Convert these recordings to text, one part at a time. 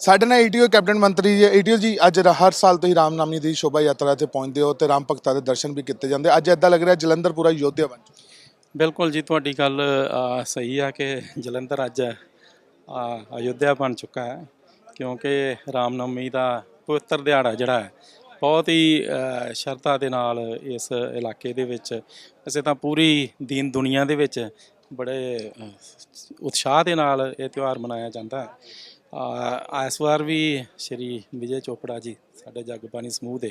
ਸਾਡੇ ਨਾਲ ETO captain ਮੰਤਰੀ ਜੀ ਈਟੀਓ ਜੀ ਅੱਜ ਰ- ਹਰ ਸਾਲ ਤੁਸੀਂ ਰਾਮਨਾਮੀ ਦੀ ਸ਼ੋਭਾ ਯਾਤਰਾ ਤੇ ਪਹੁੰਚਦੇ ਹੋ ਤੇ ਰਾਮ ਭਗਤਾਂ ਦੇ ਦਰਸ਼ਨ ਵੀ ਕੀਤੇ ਜਾਂਦੇ। ਅੱਜ ਇਦਾਂ ਲੱਗ ਰਿਹਾ ਜਲੰਧਰ ਪੂਰਾ ਯੋਧਿਆ ਬਣ ਚੁੱਕਾ। ਬਿਲਕੁਲ ਜੀ ਤੁਹਾਡੀ ਗੱਲ ਅ, ਸਹੀ ਆ ਕਿ ਜਲੰਧਰ ਅੱਜ ਅ, ਅਯੁੱਧਿਆ ਬਣ ਚੁੱਕਾ ਹੈ। ਕਿਉਂਕਿ ਰਾਮਨਵਮੀ ਦਾ ਪਵਿੱਤਰ ਦਿਹਾੜਾ ਜਿਹੜਾ ਹੈ ਬਹੁਤ ਹੀ ਅ, ਸ਼ਰਧਾ ਦੇ ਨਾਲ ਇਸ ਇਲਾਕੇ ਦੇ ਵਿੱਚ ਵੈਸੇ ਤਾਂ ਪੂਰੀ ਦੀਨ ਦੁਨੀਆ ਦੇ ਵਿੱਚ ਬੜੇ ਅ, ਉਤਸ਼ਾਹ ਦੇ ਨਾਲ ਇਹ ਤਿਉਹਾਰ ਮਨਾਇਆ ਜਾਂਦਾ ਹੈ। ਇਸ ਵਾਰ ਵੀ ਸ਼੍ਰੀ ਵਿਜੇ ਚੋਪੜਾ ਜੀ, ਸਾਡੇ ਜਗਬਾਣੀ ਸਮੂਹ ਦੇ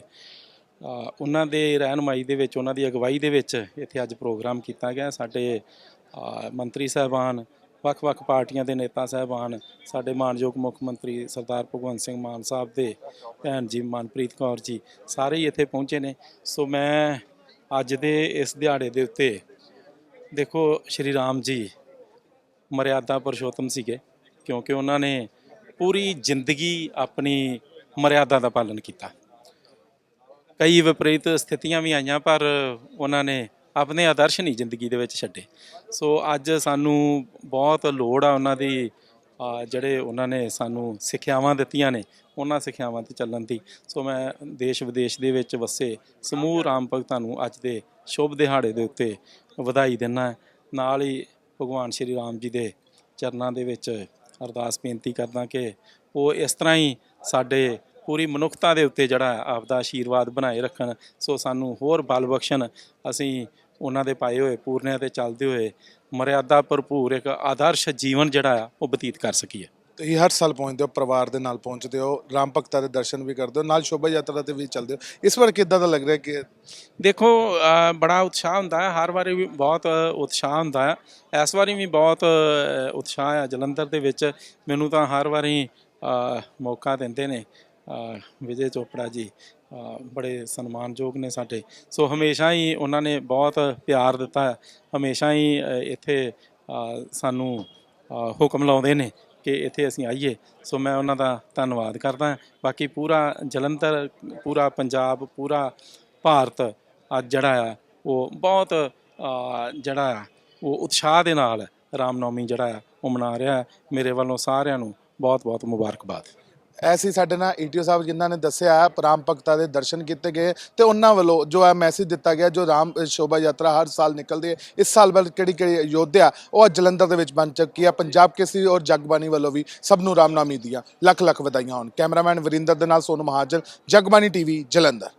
ਉਹਨਾਂ ਦੇ ਰਹਿਨਮਾਈ ਦੇ ਵਿੱਚ, ਉਹਨਾਂ ਦੀ ਅਗਵਾਈ ਦੇ ਵਿੱਚ ਇੱਥੇ ਅੱਜ ਪ੍ਰੋਗਰਾਮ ਕੀਤਾ ਗਿਆ। ਸਾਡੇ ਮੰਤਰੀ ਸਾਹਿਬਾਨ ਵੱਖ-ਵੱਖ ਪਾਰਟੀਆਂ ਦੇ ਨੇਤਾ ਸਾਹਿਬਾਨ, ਸਾਡੇ ਮਾਨਯੋਗ ਮੁੱਖ ਮੰਤਰੀ ਸਰਦਾਰ ਭਗਵੰਤ ਸਿੰਘ ਮਾਨ ਸਾਹਿਬ ਦੇ ਭੈਣ ਜੀ ਮਨਪ੍ਰੀਤ ਕੌਰ ਜੀ, ਸਾਰੇ ਹੀ ਇੱਥੇ ਪਹੁੰਚੇ ਨੇ। ਸੋ ਮੈਂ ਅੱਜ ਦੇ ਇਸ ਦਿਹਾੜੇ ਦੇ ਉੱਤੇ ਦੇਖੋ, ਸ਼੍ਰੀ ਰਾਮ ਜੀ ਮਰਿਆਦਾ ਪੁਰਸ਼ੋਤਮ ਸੀਗੇ, ਕਿਉਂਕਿ ਉਹਨਾਂ ਨੇ ਪੂਰੀ ਜ਼ਿੰਦਗੀ ਆਪਣੀ ਮਰਿਆਦਾ ਦਾ ਪਾਲਣ ਕੀਤਾ। ਕਈ ਵਿਪਰੀਤ ਸਥਿਤੀਆਂ ਵੀ ਆਈਆਂ, ਪਰ ਉਹਨਾਂ ਨੇ ਆਪਣੇ ਆਦਰਸ਼ ਨਹੀਂ ਜ਼ਿੰਦਗੀ ਦੇ ਵਿੱਚ ਛੱਡੇ। ਸੋ ਅੱਜ ਸਾਨੂੰ ਬਹੁਤ ਲੋੜ ਆ ਉਹਨਾਂ ਦੀ ਜਿਹੜੇ ਉਹਨਾਂ ਨੇ ਸਾਨੂੰ ਸਿੱਖਿਆਵਾਂ ਦਿੱਤੀਆਂ ਨੇ, ਉਹਨਾਂ ਸਿੱਖਿਆਵਾਂ ਤੇ ਚੱਲਣ ਦੀ। ਸੋ ਮੈਂ ਦੇਸ਼ ਵਿਦੇਸ਼ ਦੇ ਵਿੱਚ ਵਸੇ, ਸਮੂਹ ਰਾਮ ਭਗਤਾਂ ਨੂੰ ਅੱਜ ਦੇ ਸ਼ੁਭ ਦਿਹਾੜੇ ਦੇ ਉੱਤੇ ਵਧਾਈ ਦਿੰਦਾ। ਨਾਲ ਹੀ ਭਗਵਾਨ ਸ਼੍ਰੀ ਰਾਮ ਜੀ ਦੇ ਚਰਨਾਂ ਦੇ ਵਿੱਚ ਅਰਦਾਸ ਬੇਨਤੀ ਕਰਦਾ ਕਿ ਉਹ ਇਸ ਤਰ੍ਹਾਂ ਹੀ ਸਾਡੇ ਪੂਰੀ ਮਨੁੱਖਤਾ ਦੇ ਉੱਤੇ ਜਿਹੜਾ ਹੈ ਆਪਦਾ ਆਸ਼ੀਰਵਾਦ ਬਣਾਏ ਰੱਖਣ, ਸੋ ਸਾਨੂੰ ਹੋਰ ਬਲ ਬਖਸ਼ਣ। ਅਸੀਂ ਉਹਨਾਂ ਦੇ ਪਾਏ ਹੋਏ ਪੂਰਨਿਆਂ ਤੇ ਚੱਲਦੇ ਹੋਏ ਮਰਿਆਦਾ ਭਰਪੂਰ ਇੱਕ ਆਦਰਸ਼ ਜੀਵਨ ਜਿਹੜਾ ਆ, ਉਹ ਬਤੀਤ ਕਰ ਸਕੀਏ। ਤੁਸੀਂ ਹਰ ਸਾਲ ਪਹੁੰਚਦੇ ਹੋ, ਪਰਿਵਾਰ ਦੇ ਨਾਲ ਪਹੁੰਚਦੇ ਹੋ, ਰਾਮ ਭਗਤਾਂ ਦੇ ਦਰਸ਼ਨ ਵੀ ਕਰਦੇ ਹੋ, ਨਾਲ ਸ਼ੋਭਾ ਯਾਤਰਾ ਤੇ ਵੀ ਚੱਲਦੇ ਹੋ। ਇਸ ਵਾਰ ਕਿੱਦਾਂ ਦਾ ਲੱਗ ਰਿਹਾ ਕਿ ਦੇਖੋ ਬੜਾ ਉਤਸ਼ਾਹ ਹੁੰਦਾ ਹੈ, ਹਰ ਵਾਰੀ ਵੀ ਬਹੁਤ ਉਤਸ਼ਾਹ ਹੁੰਦਾ ਹੈ। ਇਸ ਵਾਰੀ ਵੀ ਬਹੁਤ ਉਤਸ਼ਾਹ ਹੈ। ਜਲੰਧਰ ਦੇ ਵਿੱਚ ਮੈਨੂੰ ਤਾਂ ਹਰ ਵਾਰੀ ਮੌਕਾ ਦਿੰਦੇ ਨੇ ਵਿਜੇ ਚੋਪੜਾ ਜੀ। ਬੜੇ ਸਨਮਾਨਯੋਗ ਨੇ ਸਾਡੇ। ਸੋ ਹਮੇਸ਼ਾ ਹੀ ਉਹਨਾਂ ਨੇ ਬਹੁਤ ਪਿਆਰ ਦਿੱਤਾ ਹੈ। ਹਮੇਸ਼ਾ ਹੀ ਇੱਥੇ ਸਾਨੂੰ ਹੁਕਮ ਲਾਉਂਦੇ ਨੇ। ਕਿ ਇੱਥੇ ਅਸੀਂ ਆਈਏ। ਸੋ ਮੈਂ ਉਹਨਾਂ ਦਾ ਧੰਨਵਾਦ ਕਰਦਾ ਬਾਕੀ ਪੂਰਾ ਜਲੰਧਰ, ਪੂਰਾ ਪੰਜਾਬ, ਪੂਰਾ ਭਾਰਤ ਅੱਜ ਜਿਹੜਾ ਆ, ਉਹ ਬਹੁਤ ਜਿਹੜਾ ਆ, ਉਹ ਉਤਸ਼ਾਹ ਦੇ ਨਾਲ ਰਾਮਨੌਮੀ ਜਿਹੜਾ ਆ, ਉਹ ਮਨਾ ਰਿਹਾ ਮੇਰੇ ਵੱਲੋਂ ਸਾਰਿਆਂ ਨੂੰ ਬਹੁਤ ਬਹੁਤ ਮੁਬਾਰਕਬਾਦ। ਐਸੀ ਸਾਡੇ ਨਾਲ ਈਟੀਓ ਸਾਹਿਬ ਜਿਨ੍ਹਾਂ ਨੇ ਦੱਸਿਆ ਹੈ ਰਾਮ ਭਗਤਾਂ ਦੇ ਦਰਸ਼ਨ ਕੀਤੇ ਗਏ ਤੇ ਉਹਨਾਂ ਵੱਲੋਂ ਜੋ ਹੈ ਮੈਸੇਜ ਦਿੱਤਾ ਗਿਆ, ਜੋ ਰਾਮ ਸ਼ੋਭਾ ਯਾਤਰਾ ਹਰ ਸਾਲ ਨਿਕਲਦੀ ਹੈ, ਇਸ ਸਾਲ ਵੱਲ ਕਿਹੜੀ ਕਿਹੜੀ ਯੋਧਿਆ ਉਹ ਅੱਜ ਜਲੰਧਰ ਦੇ ਵਿੱਚ ਬਣ ਚੁੱਕੀ ਹੈ, ਪੰਜਾਬ ਕੇਸਰੀ ਔਰ ਜਗਬਾਣੀ ਵੱਲੋਂ ਵੀ ਸਭ ਨੂੰ ਰਾਮਨਾਮੀ ਦੀਆਂ ਲੱਖ ਲੱਖ ਵਧਾਈਆਂ ਹੋਣ। ਕੈਮਰਾਮੈਨ ਵਰਿੰਦਰ ਦੇ ਨਾਲ ਸੋਨੂ ਮਹਾਜਨ ਜਗਬਾਣੀ ਟੀਵੀ ਜਲੰਧਰ।